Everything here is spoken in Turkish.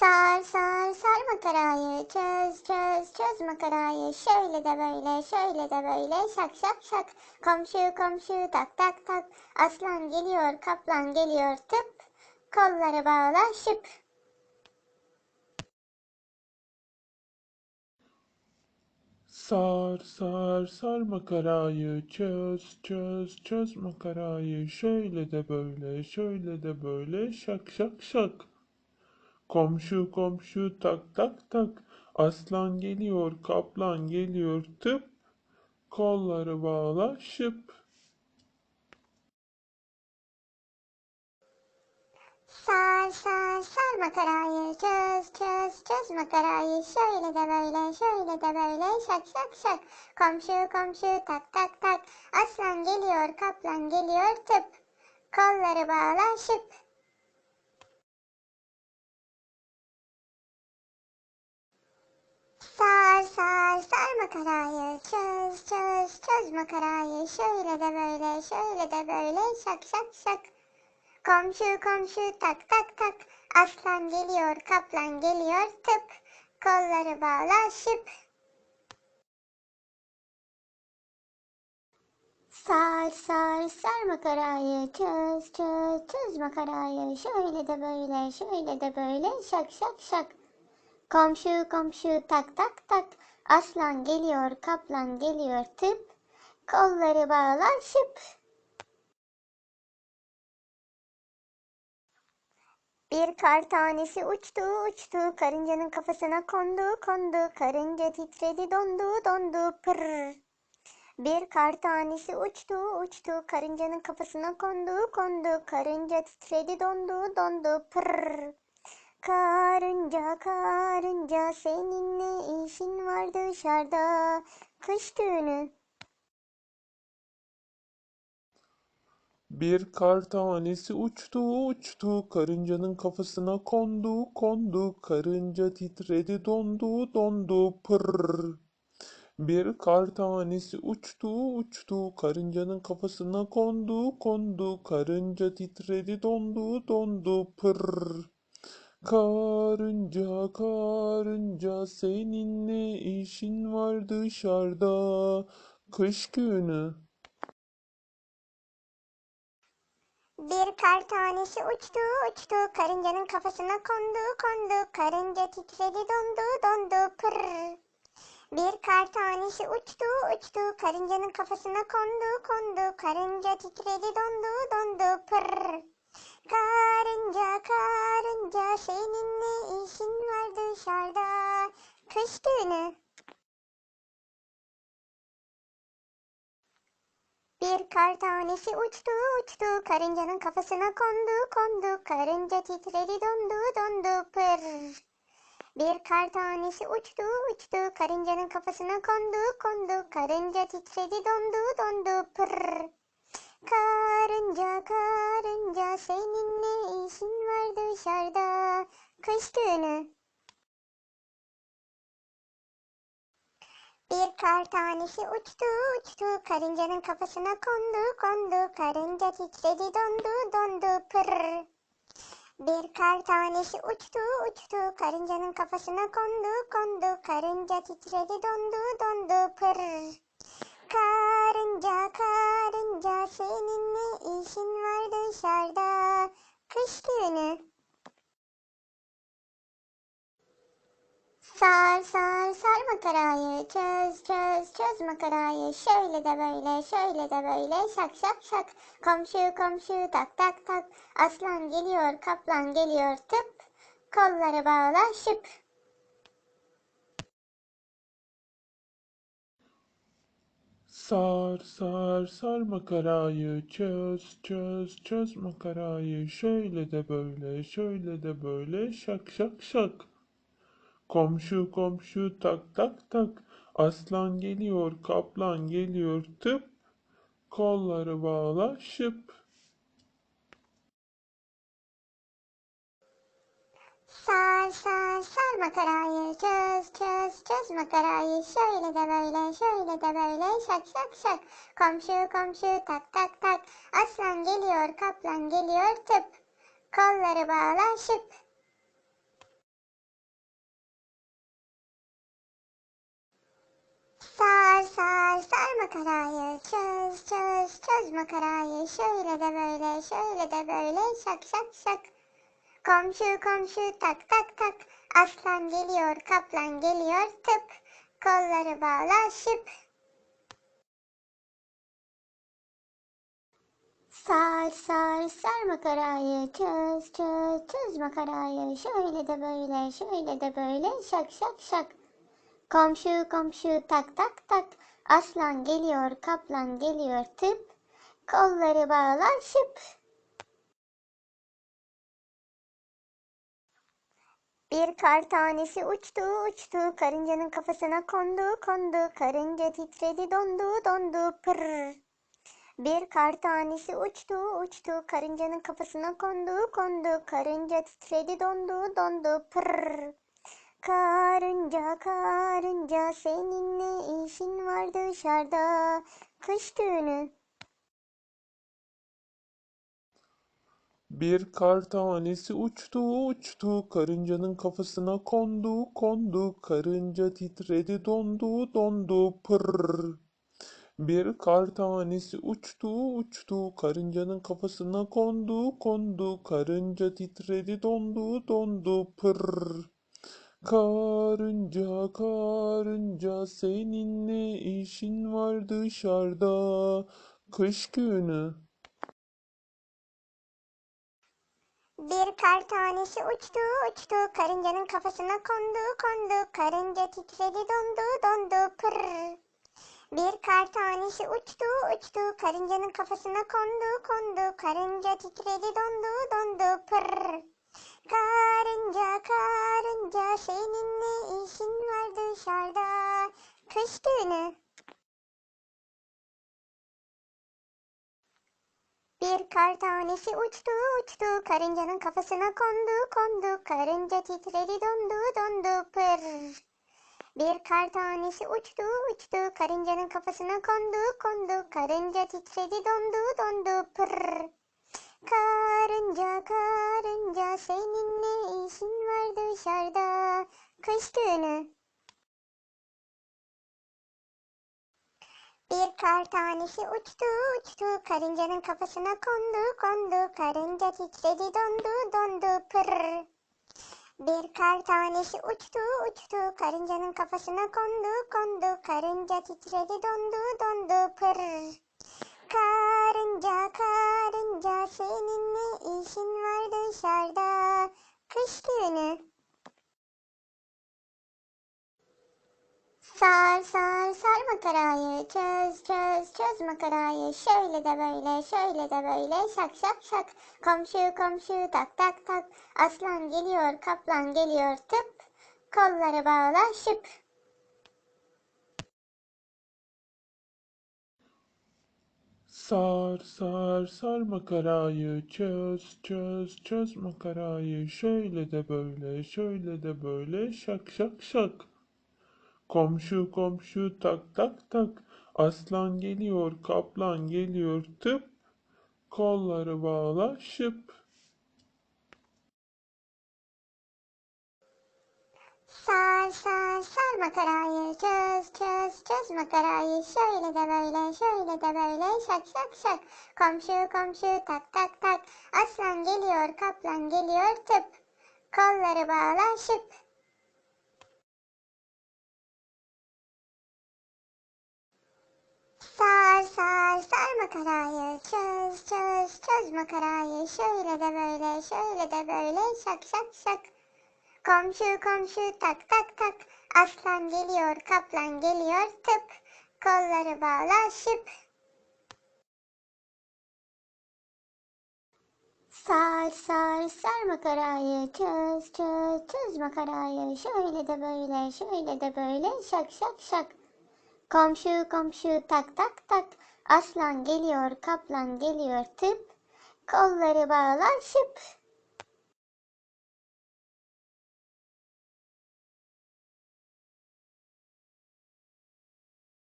Sar sar sar makarayı. Çöz çöz çöz makarayı. Şöyle de böyle şöyle de böyle. Şak şak şak. Komşu komşu tak tak tak. Aslan geliyor kaplan geliyor. Tıp. Kolları bağla şıp. Sar sar sar makarayı. Çöz çöz çöz makarayı. Şöyle de böyle şöyle de böyle. Şak şak şak. Komşu komşu tak tak tak. Aslan geliyor kaplan geliyor tıp. Kolları bağla şıp. Sar sar sar makarayı çöz çöz çöz makarayı. Şöyle de böyle şöyle de böyle şak şak şak. Komşu komşu tak tak tak. Aslan geliyor kaplan geliyor tıp. Kolları bağla şıp Sar sar sar makarayı. Çöz çöz çöz makarayı. Şöyle de böyle şöyle de böyle. Şak şak şak. Komşu komşu tak tak tak. Aslan geliyor kaplan geliyor tıp kolları bağla şıp. Sar sar sar makarayı. Çöz çöz çöz makarayı. Şöyle de böyle şöyle de böyle. Şak şak şak Komşu komşu tak tak tak. Aslan geliyor kaplan geliyor tıp. Kolları bağla şıp. Bir kar tanesi uçtu uçtu. Karıncanın kafasına kondu kondu. Karınca titredi dondu dondu pırr. Bir kar tanesi uçtu uçtu. Karıncanın kafasına kondu kondu. Karınca titredi dondu dondu pırr. Karınca karınca senin ne işin var dışarıda. Kış günü. Bir kar tanesi uçtu uçtu. Karıncanın kafasına kondu kondu. Karınca titredi dondu dondu. Pırr. Bir kar tanesi uçtu uçtu. Karıncanın kafasına kondu kondu. Karınca titredi dondu dondu. Pırr. Karınca karınca senin ne işin var dışarıda. Kış günü? Bir kar tanesi uçtu uçtu. Karıncanın kafasına kondu kondu. Karınca titredi dondu dondu. Pırr. Bir kar tanesi uçtu uçtu. Karıncanın kafasına kondu kondu. Karınca titredi dondu dondu. Pırr. Karınca karınca senin ne işin var dışarıda kış günü. Bir kar tanesi uçtu uçtu karıncanın kafasına kondu kondu karınca titredi dondu dondu pırr. Bir kar tanesi uçtu uçtu karıncanın kafasına kondu kondu karınca titredi dondu dondu pırr. Karınca karınca senin ne işin var dışarıda? Kış günü. Bir kar tanesi uçtu uçtu. Karıncanın kafasına kondu kondu. Karınca titredi dondu dondu. Pırr. Bir kar tanesi uçtu uçtu. Karıncanın kafasına kondu kondu. Karınca titredi dondu dondu. Pırr. Karınca karınca senin ne işin var dışarıda? Kış günü. Sar sar sar makarayı çöz çöz çöz makarayı. Şöyle de böyle şöyle de böyle. Şak şak şak. Komşu komşu tak tak tak. Aslan geliyor kaplan geliyor. Tıp. Kolları bağla şıp Sar sar sar makarayı çöz çöz çöz makarayı şöyle de böyle şöyle de böyle şak şak şak. Komşu komşu tak tak tak aslan geliyor kaplan geliyor tıp kolları bağla şıp. Sar sar sar makarayı çöz çöz çöz makarayı. Şöyle de böyle şöyle de böyle. Şak şak şak. Komşu komşu tak tak tak. Aslan geliyor kaplan geliyor tıp. Kolları bağla şıp. Sar sar sar makarayı. Çöz çöz çöz makarayı. Şöyle de böyle şöyle de böyle. Şak şak şak. Komşu komşu tak tak tak aslan geliyor kaplan geliyor tıp kolları bağla şıp. Sar sar sar makarayı çöz çöz çöz makarayı şöyle de böyle şöyle de böyle şak şak şak. Komşu komşu tak tak tak aslan geliyor kaplan geliyor tıp kolları bağla şıp. Bir kar tanesi uçtu uçtu. Karıncanın kafasına kondu kondu. Karınca titredi dondu dondu. Pırr. Bir kar tanesi uçtu uçtu. Karıncanın kafasına kondu kondu. Karınca titredi dondu dondu. Pırr. Karınca karınca senin ne işin var dışarıda. Kış günü. Bir kar tanesi uçtu uçtu. Karıncanın kafasına kondu kondu. Karınca titredi dondu dondu. Pırr. Bir kar tanesi uçtu uçtu. Karıncanın kafasına kondu kondu. Karınca titredi dondu dondu. Pırr. Karınca karınca senin ne işin var dışarıda. Kış günü. Bir kar tanesi uçtu uçtu. Karıncanın kafasına kondu kondu. Karınca titredi dondu dondu. Pırr. Bir kar tanesi uçtu uçtu. Karıncanın kafasına kondu kondu. Karınca titredi dondu dondu. Pırr. Karınca karınca senin ne işin var dışarıda kış günü. Bir kar tanesi uçtu uçtu. Karıncanın kafasına kondu kondu. Karınca titredi dondu dondu. Pırr. Bir kar tanesi uçtu uçtu. Karıncanın kafasına kondu kondu. Karınca titredi dondu dondu. Pırr. Karınca karınca senin ne işin var dışarıda? Kış günü. Bir kar tanesi uçtu uçtu. Karıncanın kafasına kondu kondu. Karınca titredi dondu dondu. Pırr. Bir kar tanesi uçtu uçtu. Karıncanın kafasına kondu kondu. Karınca titredi dondu dondu. Pırr. Karınca karınca senin ne işin var dışarıda kış günü. Sar sar sar makarayı. Çöz çöz çöz makarayı. Şöyle de böyle şöyle de böyle. Şak şak şak. Komşu komşu tak tak tak. Aslan geliyor kaplan geliyor. Tıp. Kolları bağla şıp. Sar sar sar makarayı. Çöz çöz çöz makarayı. Şöyle de böyle şöyle de böyle. Şak şak şak. Komşu komşu tak tak tak. Aslan geliyor kaplan geliyor tıp. Kolları bağla şıp. Sar sar sar makarayı çöz çöz çöz makarayı. Şöyle de böyle şöyle de böyle şak şak şak. Komşu komşu tak tak tak. Aslan geliyor kaplan geliyor tıp. Kolları bağla şıp. Sar sar sar makarayı. Çöz çöz çöz makarayı. Şöyle de böyle şöyle de böyle. Şak şak şak. Komşu komşu tak tak tak. Aslan geliyor kaplan geliyor tıp kolları bağla şıp. Sar sar sar makarayı. Çöz çöz çöz makarayı. Şöyle de böyle şöyle de böyle. Şak şak şak. Komşu komşu tak tak tak aslan geliyor kaplan geliyor tıp kolları bağla şıp.